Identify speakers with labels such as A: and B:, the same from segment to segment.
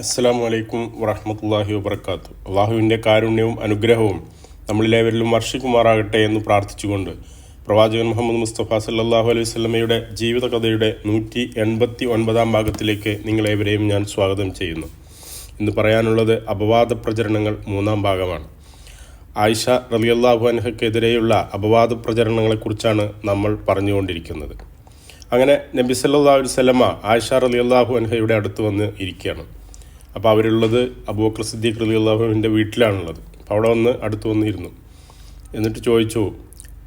A: അസ്സാം വലൈക്കും വറഹമത്തല്ലാഹി വബർക്കാത്തു അള്ളാഹുവിന്റെ കാരുണ്യവും അനുഗ്രഹവും നമ്മളിലേവരിലും വർഷിക്കുമാറാകട്ടെ എന്ന് പ്രാർത്ഥിച്ചുകൊണ്ട് പ്രവാചകൻ മുഹമ്മദ് മുസ്തഫ സല്ലാഹു അലൈഹി സ്വലമയുടെ ജീവിതകഥയുടെ നൂറ്റി എൺപത്തി ഒൻപതാം ഭാഗത്തിലേക്ക് നിങ്ങളേവരെയും ഞാൻ സ്വാഗതം ചെയ്യുന്നു. ഇന്ന് പറയാനുള്ളത് അപവാദ പ്രചരണങ്ങൾ മൂന്നാം ഭാഗമാണ്. ആയിഷ റലിയല്ലാഹു അനഹക്കെതിരെയുള്ള അപവാദ പ്രചരണങ്ങളെക്കുറിച്ചാണ് നമ്മൾ പറഞ്ഞുകൊണ്ടിരിക്കുന്നത്. അങ്ങനെ നബി സല്ലാ വല്ലമ ആയിഷ റലിയല്ലാഹു അൻഹയുടെ അടുത്ത് വന്ന് ഇരിക്കുകയാണ്. അപ്പോൾ അവരുള്ളത് അബൂബക്കർ സിദ്ദീഖ് റലി അള്ളാഹുവിന്റെ വീട്ടിലാണുള്ളത്. അപ്പോൾ അവിടെ വന്ന് അടുത്ത് വന്നിരുന്നു. എന്നിട്ട് ചോദിച്ചു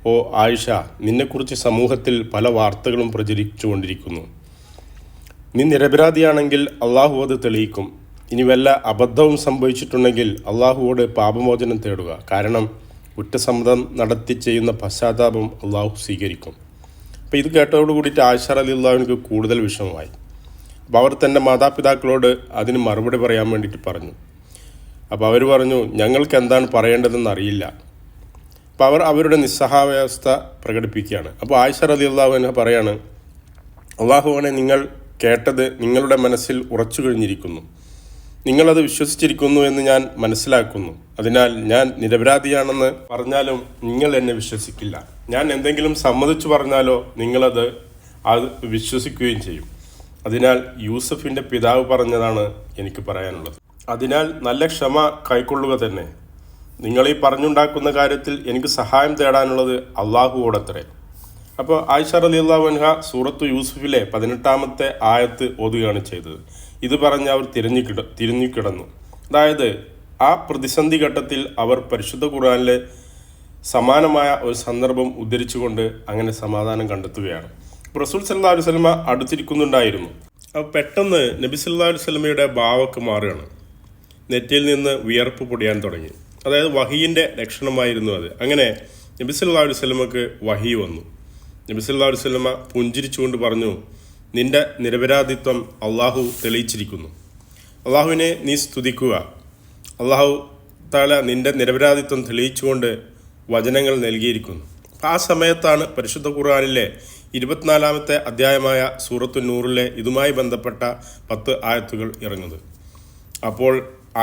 A: ഓ ആയിഷ നിന്നെക്കുറിച്ച് സമൂഹത്തിൽ പല വാർത്തകളും പ്രചരിച്ചു കൊണ്ടിരിക്കുന്നു നീ നിരപരാധിയാണെങ്കിൽ അള്ളാഹു അത് തെളിയിക്കും. ഇനി വല്ല അബദ്ധവും സംഭവിച്ചിട്ടുണ്ടെങ്കിൽ അള്ളാഹുവോട് പാപമോചനം തേടുക. കാരണം കുറ്റസമ്മതം നടത്തി ചെയ്യുന്ന പശ്ചാത്താപം അള്ളാഹു സ്വീകരിക്കും. അപ്പോൾ ഇത് കേട്ടതോട് കൂടിയിട്ട് ആയിഷ അലി അള്ളാഹുവിനക്ക് കൂടുതൽ വിഷമമായി. അവർ തന്റെ മാതാപിതാക്കളോട് അതിന് മറുപടി പറയാൻ വേണ്ടിയിട്ട് പറഞ്ഞു. അപ്പോൾ അവർ പറഞ്ഞു ഞങ്ങൾക്ക് എന്താണ് പറയേണ്ടതെന്ന് അറിയില്ല. അപ്പോൾ അവർ അവരുടെ നിസ്സഹാവ്യവസ്ഥ പ്രകടിപ്പിക്കുകയാണ്. അപ്പോൾ ആയിഷ റലി അള്ളാഹുവിനെ പറയാണ് അള്ളാഹുവിനെ നിങ്ങൾ കേട്ടത് നിങ്ങളുടെ മനസ്സിൽ ഉറച്ചു കഴിഞ്ഞിരിക്കുന്നു. നിങ്ങളത് വിശ്വസിച്ചിരിക്കുന്നു എന്ന് ഞാൻ മനസ്സിലാക്കുന്നു. അതിനാൽ ഞാൻ നിരപരാധിയാണെന്ന് പറഞ്ഞാലും നിങ്ങൾ എന്നെ വിശ്വസിക്കില്ല. ഞാൻ എന്തെങ്കിലും സമ്മതിച്ചു പറഞ്ഞാലോ നിങ്ങളത് അത് വിശ്വസിക്കുകയും ചെയ്യും. അതിനാൽ യൂസഫിന്റെ പിതാവ് പറഞ്ഞതാണ് എനിക്ക് പറയാനുള്ളത്. അതിനാൽ നല്ല ക്ഷമ കൈക്കൊള്ളുക തന്നെ. നിങ്ങൾ ഈ പറഞ്ഞുണ്ടാക്കുന്ന കാര്യത്തിൽ എനിക്ക് സഹായം തേടാനുള്ളത് അള്ളാഹുവോടത്രേ. അപ്പോൾ ആയിഷ അലി അള്ളാഹു അൻഹ സൂറത്തു യൂസുഫിലെ പതിനെട്ടാമത്തെ ആയത്ത് ഓതുകയാണ് ചെയ്തത്. ഇത് പറഞ്ഞ് അവർ തിരിഞ്ഞു കിട തിരിഞ്ഞു കിടന്നു. അതായത് ആ പ്രതിസന്ധി ഘട്ടത്തിൽ അവർ പരിശുദ്ധ ഖുർആാനിലെ സമാനമായ ഒരു സന്ദർഭം ഉദ്ധരിച്ചുകൊണ്ട് അങ്ങനെ സമാധാനം കണ്ടെത്തുകയാണ്. റസൂൽ സല്ലാ അലൈഹി സ്വലമ അടുത്തിരിക്കുന്നുണ്ടായിരുന്നു. അപ്പോൾ പെട്ടെന്ന് നബി സല്ലാ അലൈഹി സ്വലമയുടെ ഭാവമൊക്കെ മാറുകയാണ്. നെറ്റിയിൽ നിന്ന് വിയർപ്പ് പൊടിയാൻ തുടങ്ങി. അതായത് വഹീന്റെ ലക്ഷണമായിരുന്നു അത്. അങ്ങനെ നബി സല്ലാ അലൈഹി സ്വലമക്ക് വഹി വന്നു. നബി സല്ലാ അലൈഹി സ്വലമ പുഞ്ചിരിച്ചുകൊണ്ട് പറഞ്ഞു നിന്റെ നിരപരാധിത്വം അള്ളാഹു തെളിയിച്ചിരിക്കുന്നു. അള്ളാഹുവിനെ നീ സ്തുതിക്കുക. അള്ളാഹു താല നിന്റെ നിരപരാധിത്വം തെളിയിച്ചുകൊണ്ട് വചനങ്ങൾ നൽകിയിരിക്കുന്നു. ആ സമയത്താണ് പരിശുദ്ധ ഖുർആാനിലെ ഇരുപത്തിനാലാമത്തെ അധ്യായമായ സൂറത്തു നൂറിലെ ഇതുമായി ബന്ധപ്പെട്ട പത്ത് ആയത്തുകൾ ഇറങ്ങുന്നത്. അപ്പോൾ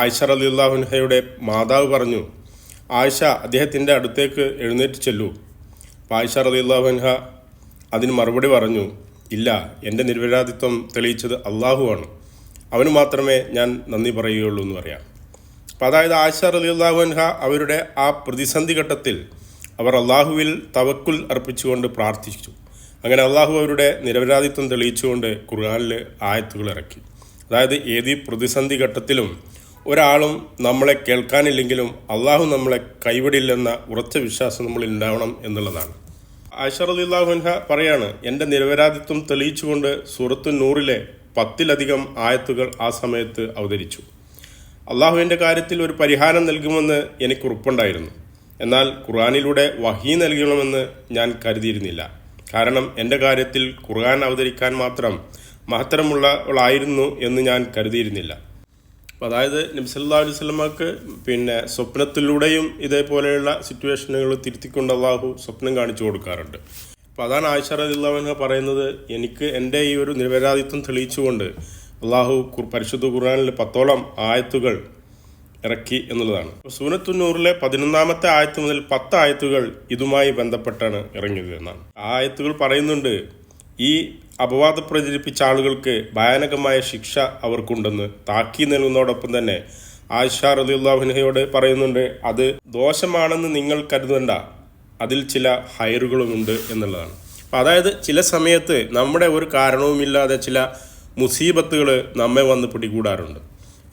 A: ആയിഷ റലി അള്ളാഹുൻഹയുടെ മാതാവ് പറഞ്ഞു ആയിഷ അദ്ദേഹത്തിന്റെ അടുത്തേക്ക് എഴുന്നേറ്റ് ചെല്ലൂ. അപ്പോൾ ആയിഷ റലി അള്ളാഹുൻഹ അതിന് മറുപടി പറഞ്ഞു ഇല്ല എന്റെ നിരപരാധിത്വം തെളിയിച്ചത് അള്ളാഹുവാണ് അവന് മാത്രമേ ഞാൻ നന്ദി പറയുകയുള്ളൂ എന്ന് പറയാം. അപ്പം അതായത് ആയിഷ റലി അള്ളാഹുൻഹ അവരുടെ ആ പ്രതിസന്ധി ഘട്ടത്തിൽ അവർ അള്ളാഹുവിൽ തവക്കുൽ അർപ്പിച്ചുകൊണ്ട് പ്രാർത്ഥിച്ചു. അങ്ങനെ അള്ളാഹു അവരുടെ നിരപരാധിത്വം തെളിയിച്ചുകൊണ്ട് ഖുർആാനിൽ ആയത്തുകൾ ഇറക്കി. അതായത് ഏത് പ്രതിസന്ധി ഘട്ടത്തിലും ഒരാളും നമ്മളെ കേൾക്കാനില്ലെങ്കിലും അള്ളാഹു നമ്മളെ കൈവിടില്ലെന്ന ഉറച്ച വിശ്വാസം നമ്മളിൽ ഉണ്ടാവണം എന്നുള്ളതാണ് അലിള്ളാഹുൻഹ പറയാണ് എന്റെ നിരപരാധിത്വം തെളിയിച്ചുകൊണ്ട് സൂറത്തു നൂറിലെ പത്തിലധികം ആയത്തുകൾ ആ സമയത്ത് അവതരിച്ചു. അള്ളാഹുവിന്റെ കാര്യത്തിൽ ഒരു പരിഹാരം നൽകുമെന്ന് എനിക്ക് ഉറപ്പുണ്ടായിരുന്നു. എന്നാൽ ഖുർആാനിലൂടെ വഹി നൽകണമെന്ന് ഞാൻ കരുതിയിരുന്നില്ല. കാരണം എന്റെ കാര്യത്തിൽ ഖുർആൻ അവതരിക്കാൻ മാത്രം മഹത്തരമുള്ളവളായിരുന്നു എന്ന് ഞാൻ കരുതിയിരുന്നില്ല. അതായത് നബ്സല്ലാ അലൈഹി സ്വലമക്ക് പിന്നെ സ്വപ്നത്തിലൂടെയും ഇതേപോലെയുള്ള സിറ്റുവേഷനുകൾ തിരുത്തിക്കൊണ്ട് അള്ളാഹു സ്വപ്നം കാണിച്ചു കൊടുക്കാറുണ്ട്. അപ്പോൾ അതാണ് ആയിഷ അൻഹ പറയുന്നത് എനിക്ക് എന്റെ ഈ ഒരു നിരപരാധിത്വം തെളിയിച്ചുകൊണ്ട് അള്ളാഹു പരിശുദ്ധ ഖുർആാനിൽ പത്തോളം ആയത്തുകൾ ഇറക്കി എന്നുള്ളതാണ്. സൂനത്തുന്നൂറിലെ പതിനൊന്നാമത്തെ ആയത്ത് മുതൽ പത്ത് ആയത്തുകൾ ഇതുമായി ബന്ധപ്പെട്ടാണ് ഇറങ്ങിയത് എന്നാണ്. ആ ആയത്തുകൾ പറയുന്നുണ്ട് ഈ അപവാദം പ്രചരിപ്പിച്ച ആളുകൾക്ക് ഭയാനകമായ ശിക്ഷ അവർക്കുണ്ടെന്ന് താക്കി നൽകുന്നതോടൊപ്പം തന്നെ ആയിഷ റലിയുല്ലാഹുനഹയോട് പറയുന്നുണ്ട് അത് ദോഷമാണെന്ന് നിങ്ങൾ കരുതണ്ട അതിൽ ചില ഹയറുകളുമുണ്ട് എന്നുള്ളതാണ്. അപ്പം അതായത് ചില സമയത്ത് നമ്മുടെ ഒരു കാരണവുമില്ലാതെ ചില മുസീബത്തുകൾ നമ്മെ വന്ന് പിടികൂടാറുണ്ട്.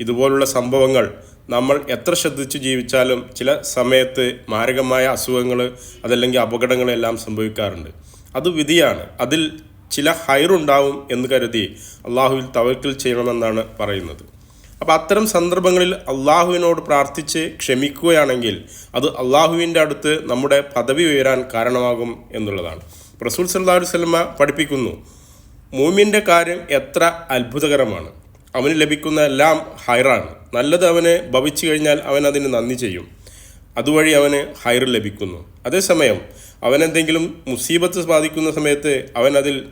A: ഇതുപോലുള്ള സംഭവങ്ങൾ നമ്മൾ എത്ര ശ്രദ്ധിച്ച് ജീവിച്ചാലും ചില സമയത്ത് മാരകമായ അസുഖങ്ങൾ അതല്ലെങ്കിൽ അപകടങ്ങളെല്ലാം സംഭവിക്കാറുണ്ട്. അത് വിധിയാണ്. അതിൽ ചില ഹൈറുണ്ടാവും എന്ന് കരുതി അള്ളാഹുവിൽ തവക്കിൽ ചെയ്യണമെന്നാണ് പറയുന്നത്. അപ്പോൾ അത്തരം സന്ദർഭങ്ങളിൽ അള്ളാഹുവിനോട് പ്രാർത്ഥിച്ച് ക്ഷമിക്കുകയാണെങ്കിൽ അത് അള്ളാഹുവിന്റെ അടുത്ത് നമ്മുടെ പദവി ഉയരാൻ കാരണമാകും എന്നുള്ളതാണ്. റസൂൽ സല്ലാ വല്ലമ പഠിപ്പിക്കുന്നു മൂമിന്റെ കാര്യം എത്ര അത്ഭുതകരമാണ്. അവന് ലഭിക്കുന്ന എല്ലാം ഹൈറാണ്. നല്ലത് അവന് ഭവിച്ചു കഴിഞ്ഞാൽ അവൻ അതിന് നന്ദി ചെയ്യും. അതുവഴി അവന് ഹൈർ ലഭിക്കുന്നു. അതേസമയം അവനെന്തെങ്കിലും മുസീബത്ത് ബാധിക്കുന്ന സമയത്ത് അവൻ അതിൽ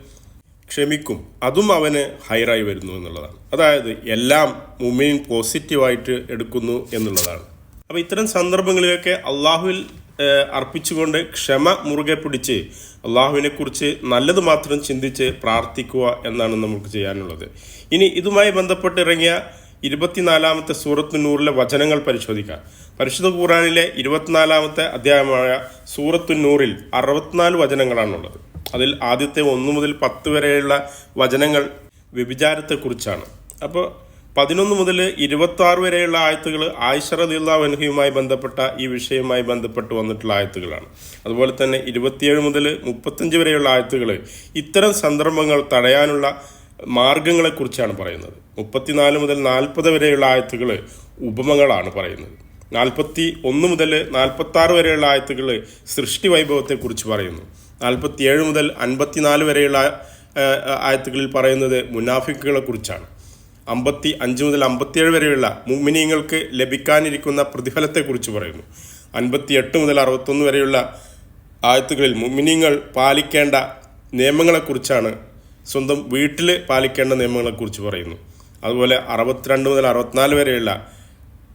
A: ക്ഷമിക്കും. അതും അവന് ഹൈറായി വരുന്നു എന്നുള്ളതാണ്. അതായത് എല്ലാം മുമ്മിൻ പോസിറ്റീവായിട്ട് എടുക്കുന്നു എന്നുള്ളതാണ്. അപ്പോൾ ഇത്തരം സന്ദർഭങ്ങളിലൊക്കെ അള്ളാഹുവിൽ അർപ്പിച്ചുകൊണ്ട് ക്ഷമ മുറുകെ പിടിച്ച് അള്ളാഹുവിനെ കുറിച്ച് നല്ലത് മാത്രം ചിന്തിച്ച് പ്രാർത്ഥിക്കുക എന്നാണ് നമുക്ക് ചെയ്യാനുള്ളത്. ഇനി ഇതുമായി ബന്ധപ്പെട്ട് ഇറങ്ങിയ ഇരുപത്തിനാലാമത്തെ സൂറത്ത് നൂറിലെ വചനങ്ങൾ പരിശോധിക്കാം. പരിശുദ്ധ ഖുറാനിലെ ഇരുപത്തിനാലാമത്തെ അധ്യായമായ സൂറത്തു നൂറിൽ അറുപത്തിനാല് വചനങ്ങളാണുള്ളത്. അതിൽ ആദ്യത്തെ ഒന്ന് മുതൽ പത്ത് വരെയുള്ള വചനങ്ങൾ വ്യഭിചാരത്തെക്കുറിച്ചാണ്. അപ്പോൾ പതിനൊന്ന് മുതൽ ഇരുപത്തി ആറ് വരെയുള്ള ആയത്തുകൾ ആയിഷ റദിയുള്ള വൻഹയുമായി ബന്ധപ്പെട്ട ഈ വിഷയവുമായി ബന്ധപ്പെട്ട് വന്നിട്ടുള്ള ആയത്തുകളാണ്. അതുപോലെ തന്നെ ഇരുപത്തിയേഴ് മുതൽ മുപ്പത്തഞ്ച് വരെയുള്ള ആയത്തുകൾ ഇത്തരം സന്ദർഭങ്ങൾ തടയാനുള്ള മാർഗങ്ങളെക്കുറിച്ചാണ് പറയുന്നത്. മുപ്പത്തിനാല് മുതൽ നാൽപ്പത് വരെയുള്ള ആയത്തുകൾ ഉപമകളാണ് പറയുന്നത്. നാൽപ്പത്തി ഒന്ന് മുതൽ നാൽപ്പത്തി ആറ് വരെയുള്ള ആയത്തുകൾ സൃഷ്ടി വൈഭവത്തെക്കുറിച്ച് പറയുന്നു. നാൽപ്പത്തിയേഴ് മുതൽ അൻപത്തിനാല് വരെയുള്ള ആയത്തുകളിൽ പറയുന്നത് മുനാഫിക്കുകളെ കുറിച്ചാണ് അമ്പത്തി അഞ്ച് മുതൽ അമ്പത്തിയേഴ് വരെയുള്ള മുമിനിയങ്ങൾക്ക് ലഭിക്കാനിരിക്കുന്ന പ്രതിഫലത്തെക്കുറിച്ച് പറയുന്നു. അൻപത്തി എട്ട് മുതൽ അറുപത്തൊന്ന് വരെയുള്ള ആയത്തുകളിൽ മുമിനിയങ്ങൾ പാലിക്കേണ്ട നിയമങ്ങളെക്കുറിച്ചാണ് സ്വന്തം വീട്ടിൽ പാലിക്കേണ്ട നിയമങ്ങളെക്കുറിച്ച് പറയുന്നു. അതുപോലെ അറുപത്തിരണ്ട് മുതൽ അറുപത്തിനാല് വരെയുള്ള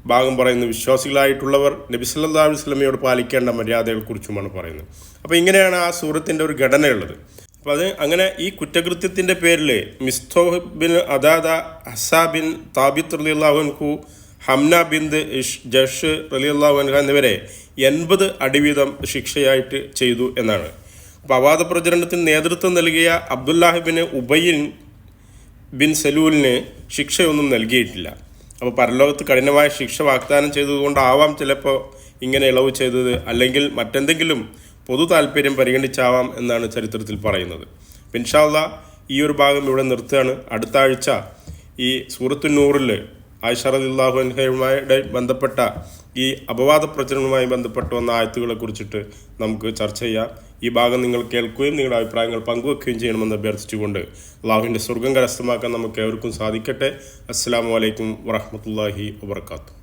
A: ഭാഗം പറയുന്നു വിശ്വാസികളായിട്ടുള്ളവർ നബി സല്ലാ അലൈഹി വസല്ലമയോട് പാലിക്കേണ്ട മര്യാദകളെക്കുറിച്ചുമാണ് പറയുന്നത്. അപ്പോൾ ഇങ്ങനെയാണ് ആ സൂറത്തിന്റെ ഒരു ഘടനയുള്ളത്. അപ്പോൾ അത് അങ്ങനെ ഈ കുറ്റകൃത്യത്തിന്റെ പേരിൽ മിസ്തോഹ് ബിൻ അദാദ ഹസാ ബിൻ താബിത്ത് റലി റലിയല്ലാഹുൻഹു ഹംന ബിന്ദ് ജഷ് ജഷ് റലിയല്ലാഹുൻഹ എന്നിവരെ എൺപത് അടിവീതം ശിക്ഷയായിട്ട് ചെയ്തു എന്നാണ്. അപ്പോൾ അവാദ പ്രചരണത്തിന് നേതൃത്വം നൽകിയ അബ്ദുല്ലാഹിബിന് ഉബൈൻ ബിൻ സലൂലിന് ശിക്ഷയൊന്നും നൽകിയിട്ടില്ല. അപ്പോൾ പരലോകത്ത് കഠിനമായ ശിക്ഷ വാഗ്ദാനം ചെയ്തതുകൊണ്ടാവാം ചിലപ്പോൾ ഇങ്ങനെ ഇളവ് ചെയ്തത് അല്ലെങ്കിൽ മറ്റെന്തെങ്കിലും പൊതു താല്പര്യം പരിഗണിച്ചാവാം എന്നാണ് ചരിത്രത്തിൽ പറയുന്നത്. പിൻഷാല്ല ഈ ഒരു ഭാഗം ഇവിടെ നിർത്തുകയാണ്. അടുത്ത ആഴ്ച ഈ സൂറത്തു നൂറിൽ അൻഹയുമായിട്ട് ബന്ധപ്പെട്ട ഈ അപവാദ പ്രചരണവുമായി ബന്ധപ്പെട്ട് വന്ന ആയത്തുകളെ കുറിച്ചിട്ട് നമുക്ക് ചർച്ച ചെയ്യാം. ഈ ഭാഗം നിങ്ങൾ കേൾക്കുകയും നിങ്ങളുടെ അഭിപ്രായങ്ങൾ പങ്കുവെക്കുകയും ചെയ്യണമെന്ന് അഭ്യർത്ഥിച്ചുകൊണ്ട് അള്ളാഹുവിന്റെ സ്വർഗം കരസ്ഥമാക്കാൻ നമുക്ക് ഏവർക്കും സാധിക്കട്ടെ. അസ്സാം വലൈക്കും വറഹമത്തല്ലാഹി വാത്തു